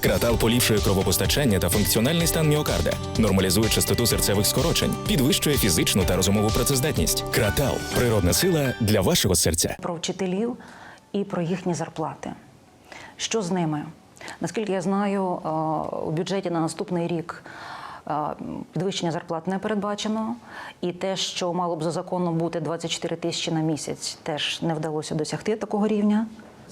Кратал поліпшує кровопостачання та функціональний стан міокарда, нормалізує частоту серцевих скорочень, підвищує фізичну та розумову працездатність. Кратал природна сила для вашого серця. про вчителів і про їхні зарплати. Що з ними? Наскільки я знаю, е, у бюджеті на наступний рік е, підвищення зарплат не передбачено, і те, що мало б за законом бути 24 тисячі на місяць, теж не вдалося досягти такого рівня.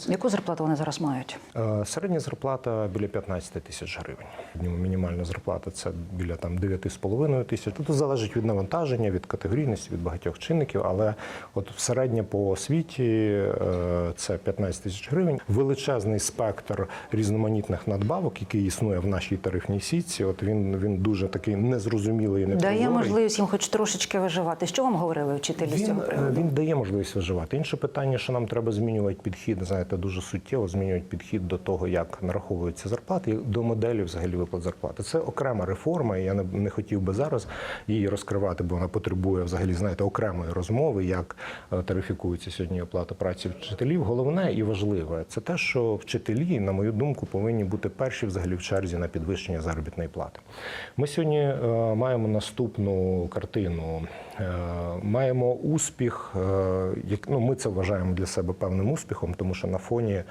Яку зарплату вони зараз мають? Е, Середня зарплата біля 15 тисяч гривень. Мінімальна зарплата це біля там 9,5 тисяч. Тут залежить від навантаження, від категорійності, від багатьох чинників. Але от середня по освіті е, це 15 тисяч гривень. Величезний спектр різноманітних надбавок, який існує в нашій тарифній сітці. От він він дуже такий незрозумілий і непрозорий. Дає можливість їм хоч трошечки виживати. Що вам говорили вчителі з Він, цього е, приводу? він дає можливість виживати. Інше питання, що нам треба змінювати підхід, знаєте, дуже суттєво змінювати підхід до того, як нараховуються зарплати, до моделі взагалі виплат зарплати. Це окрема реформа. і Я не, не хотів би зараз її розкривати, бо вона потребує взагалі, знаєте, окремої розмови, як е, тарифікується сьогодні оплата праці вчителів. Головне і важливе це те, що вчителі, на мою думку, повинні бути перші взагалі в черзі на підвищення заробітної плати. Ми сьогодні е, маємо наступну картину. Е, маємо успіх, е, як ну ми це вважаємо для себе певним успіхом, тому що на фоні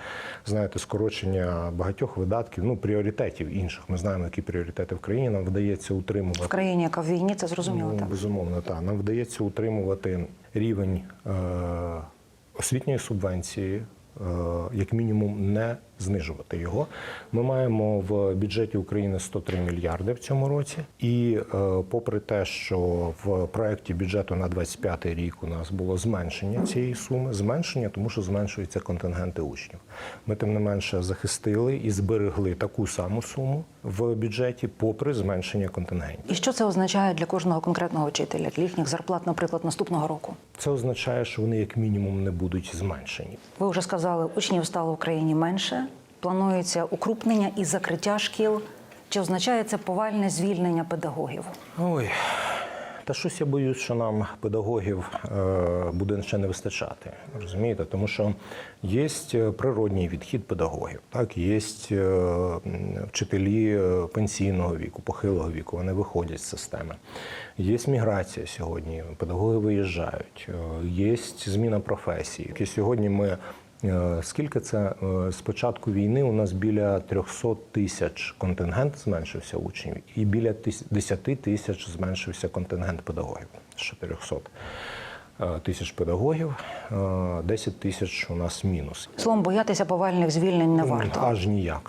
знаєте скорочення багатьох видатків, ну пріоритетів інших. Ми знаємо, які пріоритети в країні. Нам вдається утримувати В країні, яка в війні, це зрозуміло Ну, так. Безумовно, так. Нам вдається утримувати рівень е, освітньої субвенції, е, як мінімум, не знижувати його. Ми маємо в бюджеті України 103 мільярди в цьому році. І е, попри те, що в проєкті бюджету на 25 рік у нас було зменшення цієї суми, зменшення, тому що зменшуються контингенти учнів. Ми тим не менше захистили і зберегли таку саму суму в бюджеті, попри зменшення контингентів. І що це означає для кожного конкретного вчителя, для їхніх зарплат, наприклад, наступного року? Це означає, що вони як мінімум не будуть зменшені. Ви вже сказали, учнів стало в країні менше. Планується укрупнення і закриття шкіл. Чи означає це повальне звільнення педагогів? Ой, та щось я боюсь, що нам педагогів е, буде ще не вистачати. Розумієте, тому що є природній відхід педагогів, так є вчителі е, пенсійного віку, похилого віку. Вони виходять з системи. Є міграція сьогодні, педагоги виїжджають, е, є зміна професії. Сьогодні ми Е, Скільки це е, з початку війни у нас біля 300 тисяч контингент зменшився учнів, і біля тис- 10 тисяч зменшився контингент педагогів з 400 е, тисяч педагогів, е, 10 тисяч у нас мінус. Словом, боятися повальних звільнень не варто. Аж ніяк.